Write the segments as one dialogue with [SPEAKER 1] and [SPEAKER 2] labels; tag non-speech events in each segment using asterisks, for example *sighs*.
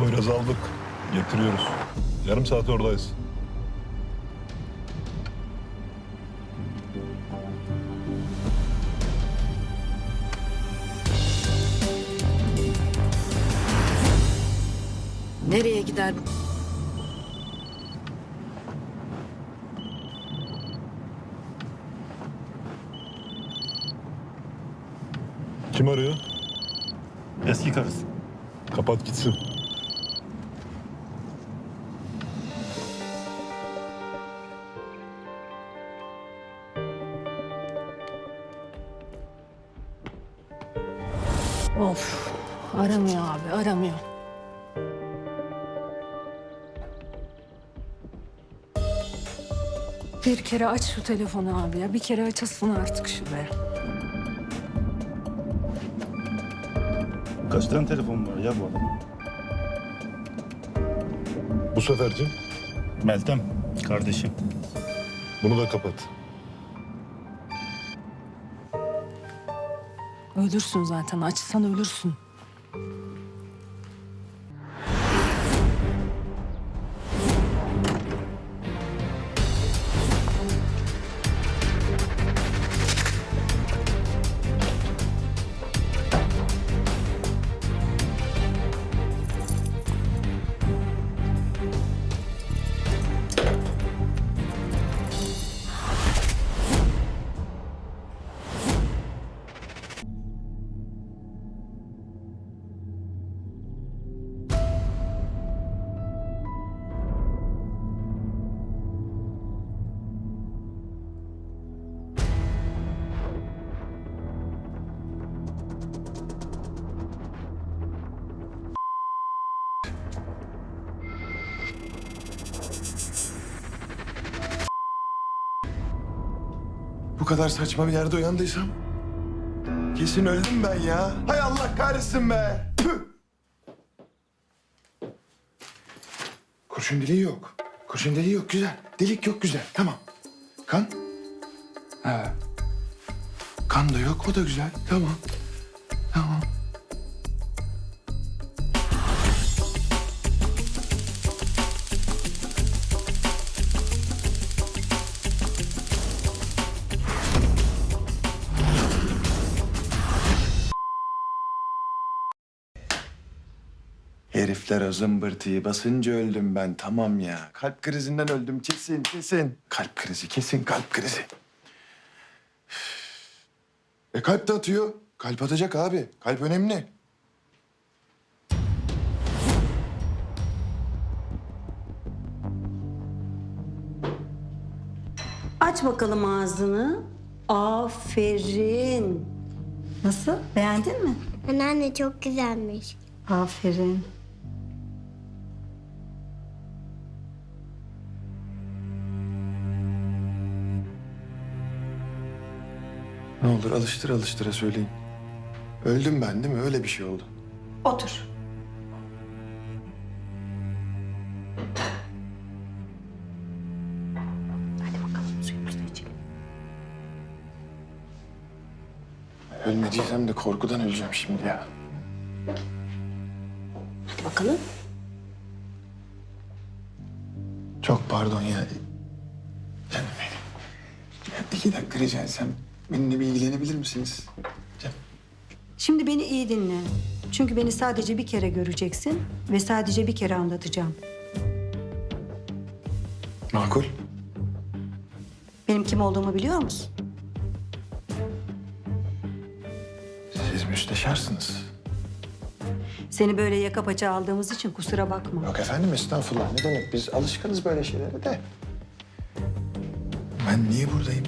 [SPEAKER 1] Poyraz'ı aldık. Getiriyoruz. Yarım saat oradayız.
[SPEAKER 2] Nereye gider bu?
[SPEAKER 1] Kim arıyor?
[SPEAKER 3] Eski karısı.
[SPEAKER 1] Kapat gitsin.
[SPEAKER 2] Of. Aramıyor abi aramıyor. Bir kere aç şu telefonu abi ya. Bir kere açasın artık şuraya.
[SPEAKER 3] Kaç tane telefon var ya bu adam?
[SPEAKER 1] Bu seferci
[SPEAKER 3] Meltem, kardeşim.
[SPEAKER 1] bunu da kapat.
[SPEAKER 2] Ölürsün zaten. Açsan ölürsün.
[SPEAKER 4] Bu kadar saçma bir yerde uyandıysam kesin öldüm ben ya. Hay Allah kahretsin be. Kurşun deliği yok. Kurşun deliği yok güzel. Delik yok güzel. Tamam. Kan? Ha. Kan da yok o da güzel. Tamam. Tamam. Herifler o zımbırtıyı basınca öldüm ben. Tamam ya. Kalp krizinden öldüm kesin kesin. Kalp krizi kesin kalp krizi. E kalp de atıyor. Kalp atacak abi. Kalp önemli.
[SPEAKER 5] Aç bakalım ağzını. Aferin. Nasıl? Beğendin mi?
[SPEAKER 6] Anneanne çok güzelmiş.
[SPEAKER 5] Aferin.
[SPEAKER 4] Ne olur alıştır alıştıra söyleyin. Öldüm ben değil mi? Öyle bir şey oldu.
[SPEAKER 5] Otur. Hadi bakalım suyumuzu da içelim.
[SPEAKER 4] Ölmediysem de korkudan öleceğim şimdi ya.
[SPEAKER 5] Hadi bakalım.
[SPEAKER 4] Çok pardon ya. Canım benim. Ya iki dakika rica etsem benimle bir ilgilenebilir misiniz?
[SPEAKER 5] Şimdi beni iyi dinle. Çünkü beni sadece bir kere göreceksin ve sadece bir kere anlatacağım.
[SPEAKER 4] Makul.
[SPEAKER 5] Benim kim olduğumu biliyor musun?
[SPEAKER 4] Siz müsteşarsınız.
[SPEAKER 5] Seni böyle yaka paça aldığımız için kusura bakma.
[SPEAKER 4] Yok efendim estağfurullah. Ne demek biz alışkınız böyle şeylere de. Ben niye buradayım?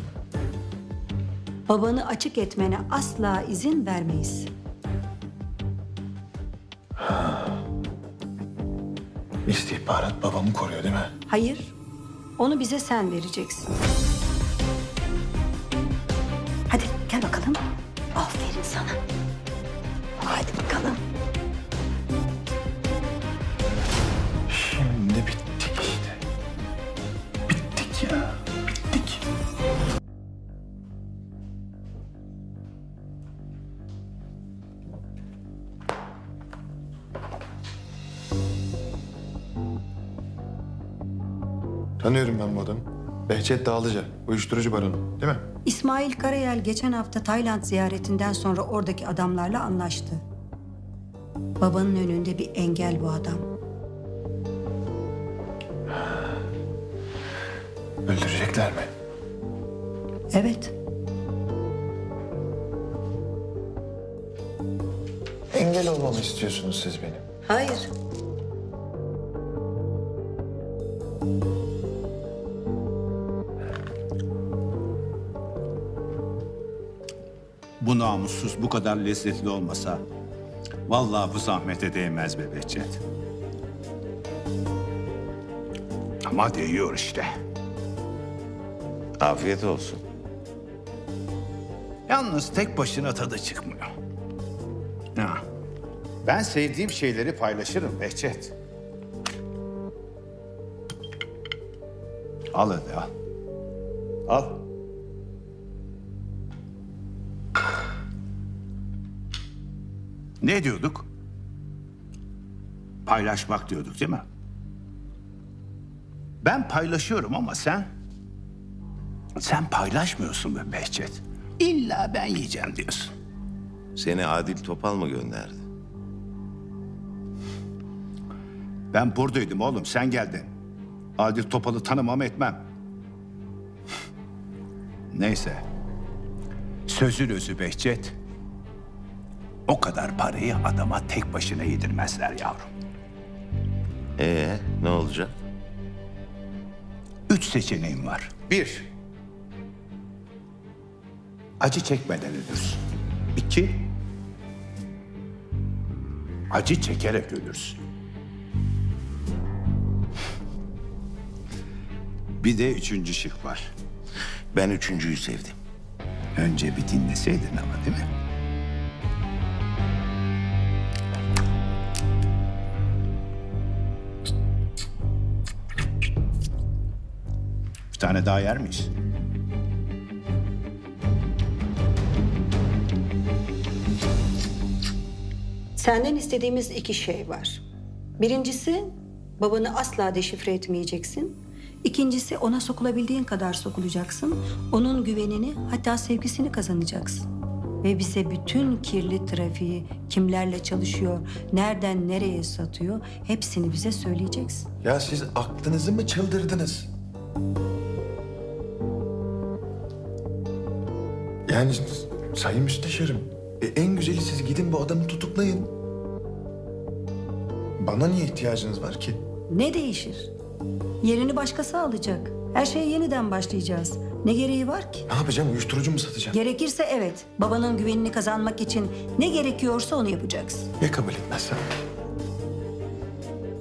[SPEAKER 5] Babanı açık etmene asla izin vermeyiz. *sighs*
[SPEAKER 4] İstihbarat babamı koruyor değil mi?
[SPEAKER 5] Hayır, onu bize sen vereceksin. Hadi gel bakalım. Aferin sana. Hadi bakalım.
[SPEAKER 4] Tanıyorum ben bu adamı. Behçet Dağlıca, uyuşturucu baronu değil mi?
[SPEAKER 5] İsmail Karayel geçen hafta Tayland ziyaretinden sonra oradaki adamlarla anlaştı. Babanın önünde bir engel bu adam.
[SPEAKER 4] Öldürecekler mi?
[SPEAKER 5] Evet.
[SPEAKER 4] Engel olmamı istiyorsunuz siz benim.
[SPEAKER 5] Hayır.
[SPEAKER 7] Bu namussuz bu kadar lezzetli olmasa vallahi bu zahmete değmez be Behçet. Ama değiyor işte.
[SPEAKER 8] Afiyet olsun.
[SPEAKER 7] Yalnız tek başına tadı çıkmıyor. Ha. Ben sevdiğim şeyleri paylaşırım Behçet. Al hadi al. Al. Ne diyorduk? Paylaşmak diyorduk değil mi? Ben paylaşıyorum ama sen... Sen paylaşmıyorsun be Behçet. İlla ben yiyeceğim diyorsun.
[SPEAKER 8] Seni Adil Topal mı gönderdi?
[SPEAKER 7] Ben buradaydım oğlum sen geldin. Adil Topal'ı tanımam etmem. Neyse. Sözün özü Behçet. O kadar parayı adama tek başına yedirmezler yavrum.
[SPEAKER 8] Ee, ne olacak?
[SPEAKER 7] Üç seçeneğim var. Bir. Acı çekmeden ölürsün. İki. Acı çekerek ölürsün. Bir de üçüncü şık var.
[SPEAKER 8] Ben üçüncüyü sevdim.
[SPEAKER 7] Önce bir dinleseydin ama değil mi? Tane daha yer miyiz?
[SPEAKER 5] Senden istediğimiz iki şey var. Birincisi babanı asla deşifre etmeyeceksin. İkincisi ona sokulabildiğin kadar sokulacaksın. Onun güvenini hatta sevgisini kazanacaksın. Ve bize bütün kirli trafiği, kimlerle çalışıyor, nereden nereye satıyor hepsini bize söyleyeceksin.
[SPEAKER 4] Ya siz aklınızı mı çıldırdınız? Yani sayın müsteşarım, e, en güzeli siz gidin bu adamı tutuklayın. Bana niye ihtiyacınız var ki?
[SPEAKER 5] Ne değişir? Yerini başkası alacak. Her şeye yeniden başlayacağız. Ne gereği var ki?
[SPEAKER 4] Ne yapacağım? Uyuşturucu mu satacağım?
[SPEAKER 5] Gerekirse evet, babanın güvenini kazanmak için ne gerekiyorsa onu yapacaksın.
[SPEAKER 4] Ya kabul etmezsem?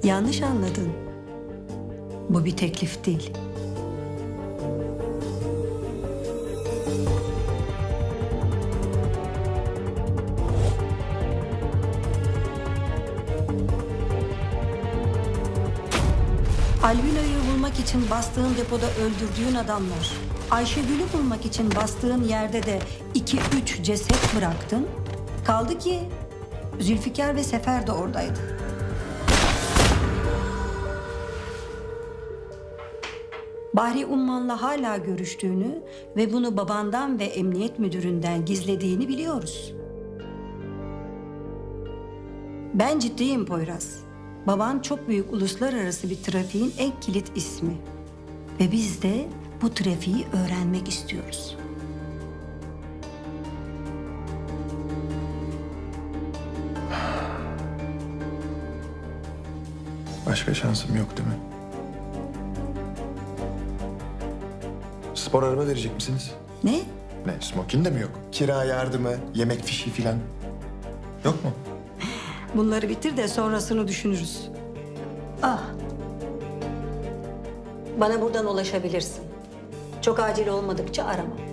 [SPEAKER 5] Yanlış anladın. Bu bir teklif değil. Albino'yu bulmak için bastığın depoda öldürdüğün adamlar. Ayşegül'ü bulmak için bastığın yerde de iki üç ceset bıraktın. Kaldı ki Zülfikar ve Sefer de oradaydı. Bahri Umman'la hala görüştüğünü ve bunu babandan ve emniyet müdüründen gizlediğini biliyoruz. Ben ciddiyim Poyraz. Baban çok büyük uluslararası bir trafiğin en kilit ismi. Ve biz de bu trafiği öğrenmek istiyoruz.
[SPEAKER 4] Başka şansım yok değil mi? Spor araba verecek misiniz?
[SPEAKER 5] Ne?
[SPEAKER 4] Ne, smokin de mi yok? Kira yardımı, yemek fişi filan. Yok mu?
[SPEAKER 5] Bunları bitir de sonrasını düşünürüz. Ah. Bana buradan ulaşabilirsin. Çok acil olmadıkça arama.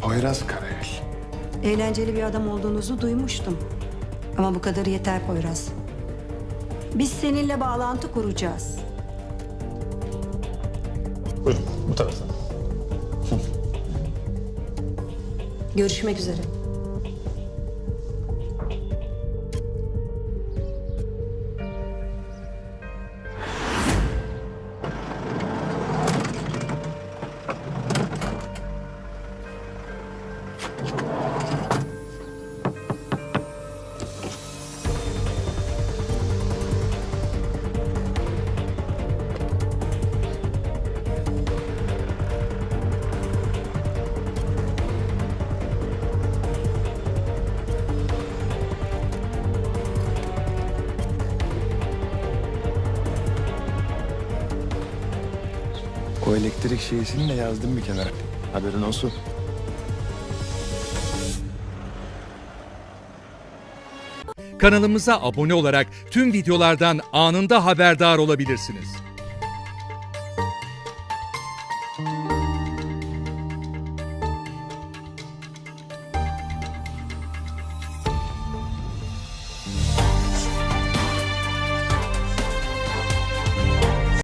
[SPEAKER 4] Poyraz Karayel.
[SPEAKER 5] Eğlenceli bir adam olduğunuzu duymuştum. Ama bu kadar yeter Poyraz. Biz seninle bağlantı kuracağız.
[SPEAKER 3] Buyurun bu taraftan.
[SPEAKER 5] Görüşmek üzere.
[SPEAKER 4] Elektrik şeysini de yazdım bir kenara. Haberin olsun.
[SPEAKER 9] Kanalımıza abone olarak tüm videolardan anında haberdar olabilirsiniz.